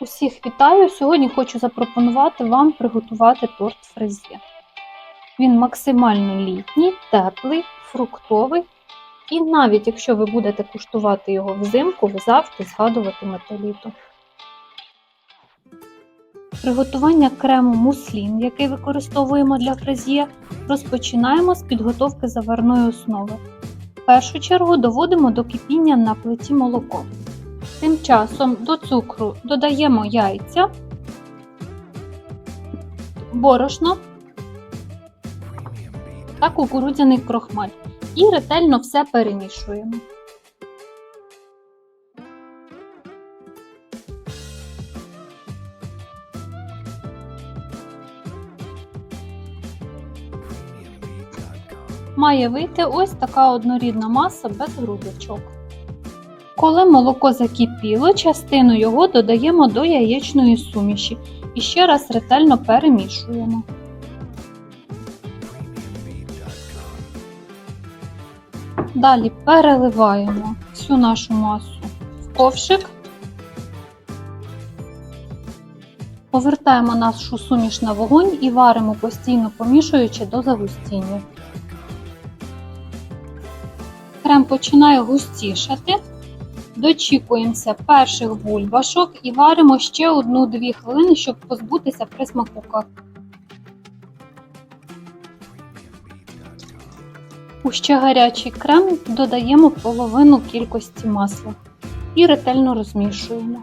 Усіх вітаю! Сьогодні хочу запропонувати вам приготувати торт фрезє. Він максимально літній, теплий, фруктовий. І навіть якщо ви будете куштувати його взимку, ви завжди згадуватимете літо. Приготування крему муслін, який використовуємо для фрезє, розпочинаємо з підготовки заварної основи. В першу чергу доводимо до кипіння на плиті молоко. Тим часом до цукру додаємо яйця, борошно та кукурудзяний крохмаль і ретельно все перемішуємо. Має вийти ось така однорідна маса без грудочок. Коли молоко закипіло, частину його додаємо до яєчної суміші і ще раз ретельно перемішуємо. Далі переливаємо всю нашу масу в ковшик, повертаємо нашу суміш на вогонь і варимо постійно помішуючи до загустіння. Крем починає густішати. Дочікуємося перших бульбашок і варимо ще 1-2 хвилини, щоб позбутися присмаку. У ще гарячий крем додаємо половину кількості масла і ретельно розмішуємо.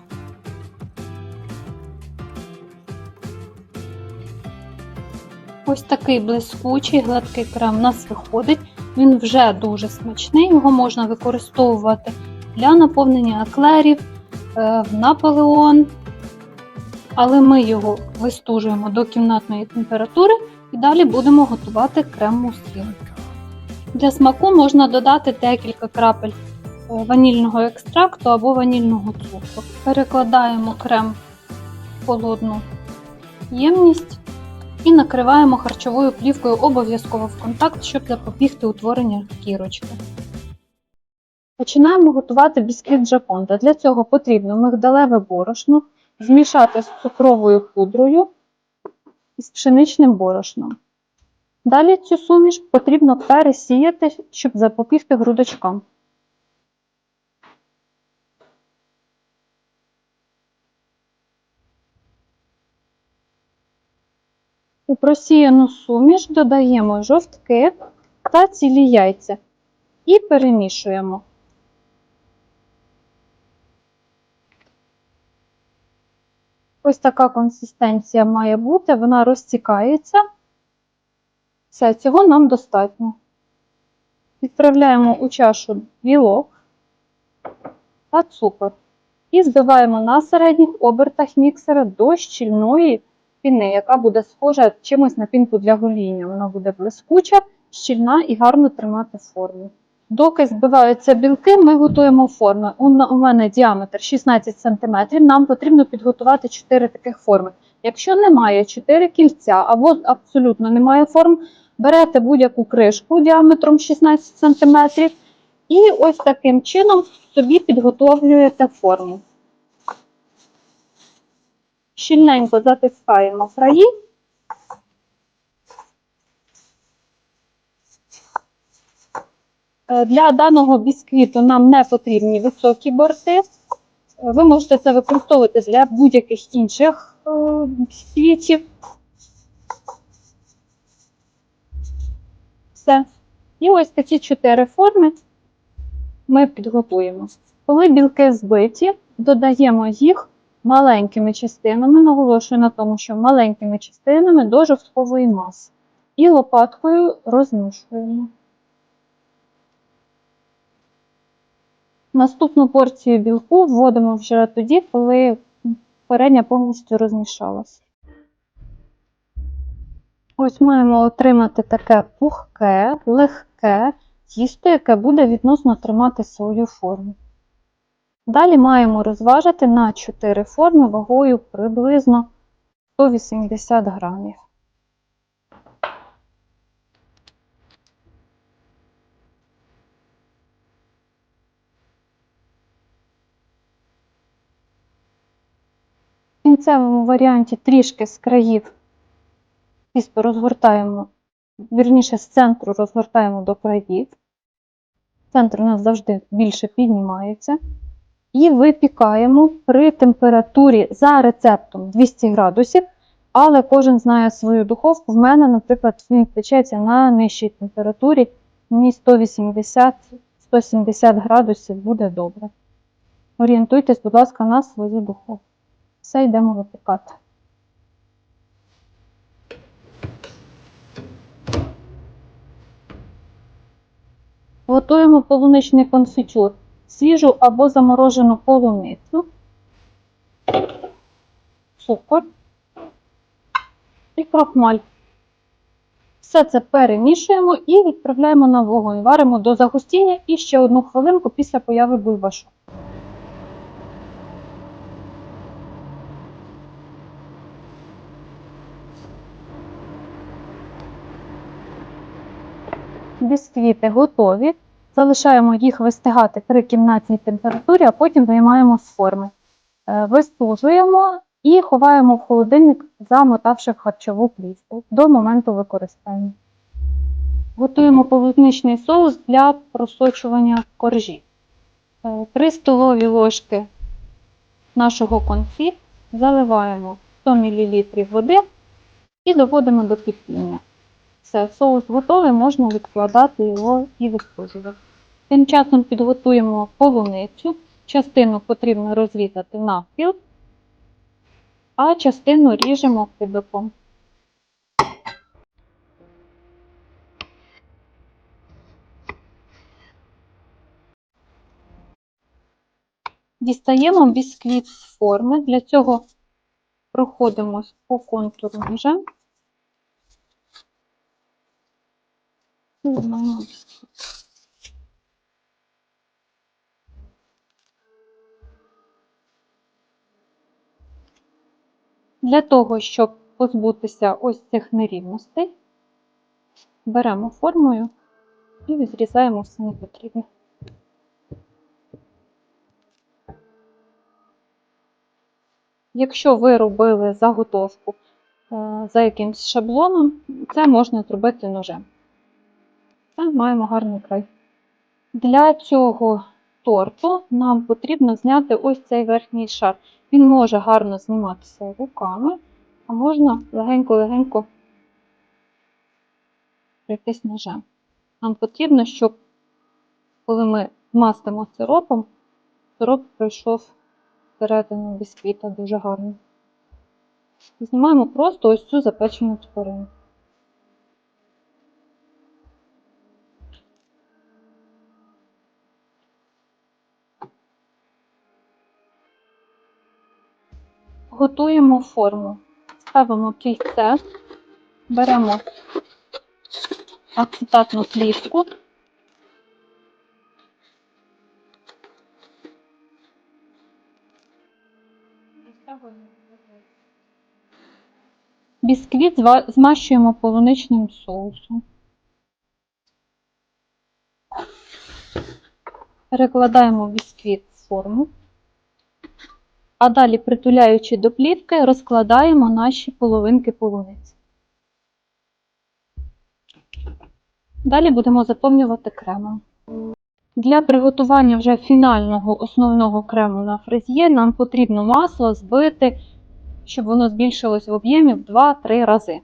Ось такий блискучий гладкий крем у нас виходить. Він вже дуже смачний, його можна використовувати для наповнення еклерів, е, в Наполеон. Але ми його вистужуємо до кімнатної температури і далі будемо готувати крем муслін. Для смаку можна додати декілька крапель е, ванільного екстракту або ванільного цукру. Перекладаємо крем в холодну ємність і накриваємо харчовою плівкою обов'язково в контакт, щоб запобігти утворення кірочки. Починаємо готувати бісквіт джаконда. Для цього потрібно мигдалеве борошно змішати з цукровою пудрою і з пшеничним борошном. Далі цю суміш потрібно пересіяти, щоб запобігти грудочкам. У просіяну суміш додаємо жовтки та цілі яйця і перемішуємо. Ось така консистенція має бути, вона розтікається. Все, цього нам достатньо. Відправляємо у чашу білок та цукор. І збиваємо на середніх обертах міксера до щільної піни, яка буде схожа чимось на пінку для гоління. Вона буде блискуча, щільна і гарно тримати форму. Доки збиваються білки, ми готуємо форми. У мене діаметр 16 см, нам потрібно підготувати 4 таких форми. Якщо немає 4 кільця або абсолютно немає форм, берете будь-яку кришку діаметром 16 см і ось таким чином собі підготовлюєте форму. Щільненько затискаємо краї. Для даного бісквіту нам не потрібні високі борти. Ви можете це використовувати для будь-яких інших е, бісквітів. Все. І ось такі чотири форми ми підготуємо. Коли білки збиті, додаємо їх маленькими частинами, наголошую на тому, що маленькими частинами до жовткової маси. І лопаткою розмішуємо. Наступну порцію білку вводимо вже тоді, коли передня повністю розмішалася. Ось маємо отримати таке пухке, легке тісто, яке буде відносно тримати свою форму. Далі маємо розважити на 4 форми вагою приблизно 180 грамів. Кінцевому варіанті трішки з країв тісто розгортаємо, вірніше з центру розгортаємо до країв. Центр у нас завжди більше піднімається. І випікаємо при температурі за рецептом 200 градусів, але кожен знає свою духовку. В мене, наприклад, він печеться на нижчій температурі, мені 180-170 градусів буде добре. Орієнтуйтесь, будь ласка, на свою духовку. Все йдемо випікати. Готуємо полуничний конфітюр. Свіжу або заморожену полуницю, цукор і крохмаль. Все це перемішуємо і відправляємо на вогонь. Варимо до загустіння і ще одну хвилинку після появи бульбашу. Бісквіти готові. Залишаємо їх вистигати при кімнатній температурі, а потім виймаємо з форми. Е, Вистужуємо і ховаємо в холодильник, замотавши в харчову плівку до моменту використання. Готуємо полуничний соус для просочування коржі. 3 столові ложки нашого конфі заливаємо 100 мл води і доводимо до кипіння. Все, соус готовий, можна відкладати його і відпужувати. Тим часом підготуємо полуницю. Частину потрібно розрізати навпіл, а частину ріжемо кубиком. Дістаємо бісквіт з форми. Для цього проходимо по контуру ножем. Для того, щоб позбутися ось цих нерівностей, беремо формою і відрізаємо все непотрібне. Якщо ви робили заготовку е, за якимсь шаблоном, це можна зробити ножем. Та маємо гарний край. Для цього торту нам потрібно зняти ось цей верхній шар. Він може гарно зніматися руками, а можна легенько-легенько пройтись ножем. Нам потрібно, щоб коли ми мастимо сиропом, сироп пройшов всередину бісквіта дуже гарно. Знімаємо просто ось цю запечену тварину. Готуємо форму. Ставимо кільце, беремо ацетатну плівку. Бісквіт змащуємо полуничним соусом. Перекладаємо бісквіт в форму. А далі, притуляючи до плівки, розкладаємо наші половинки полуниці. Далі будемо заповнювати кремом. Для приготування вже фінального основного крему на фрезє нам потрібно масло збити, щоб воно збільшилось в об'ємі в 2-3 рази.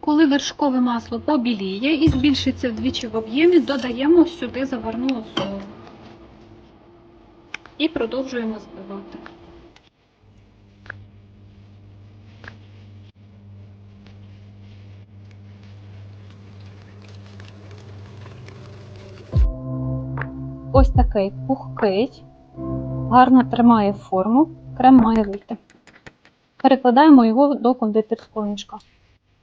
Коли вершкове масло побіліє і збільшиться вдвічі в об'ємі, додаємо сюди заварну основу. І продовжуємо збивати. Ось такий пухкий, гарно тримає форму, крем має вийти. Перекладаємо його до кондитерського мішка.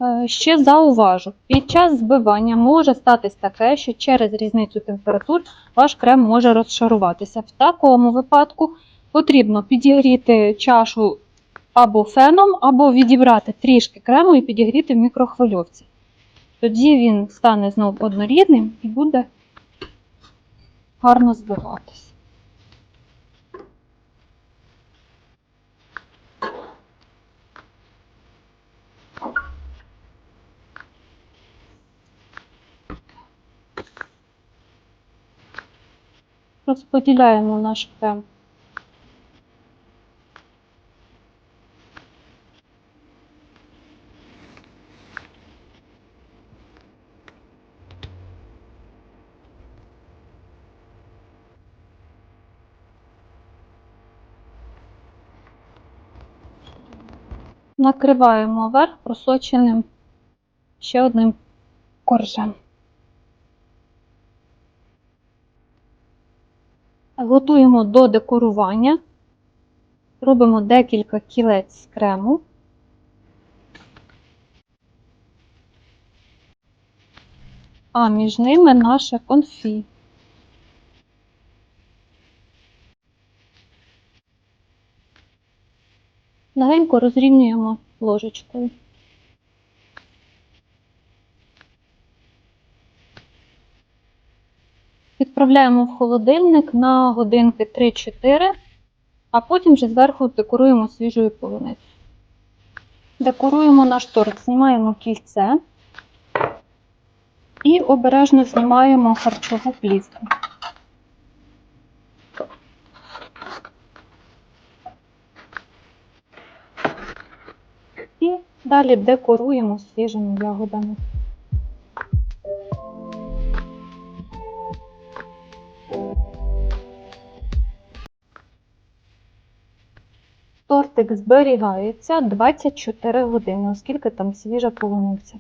Е, Ще зауважу, під час збивання може статись таке, що через різницю температур ваш крем може розшаруватися. В такому випадку потрібно підігріти чашу або феном, або відібрати трішки крему і підігріти в мікрохвильовці. Тоді він стане знов однорідним і буде гарно збиватись. Розподіляємо наш крем. Накриваємо верх просоченим ще одним коржем. Готуємо до декорування. Робимо декілька кілець крему. А між ними наше конфі. Легенько розрівнюємо ложечкою. Відправляємо в холодильник на годинки 3-4, а потім вже зверху декоруємо свіжою полуницею. Декоруємо наш торт, знімаємо кільце і обережно знімаємо харчову плівку. І далі декоруємо свіжими ягодами. Тортик зберігається 24 години, оскільки там свіжа полуниця.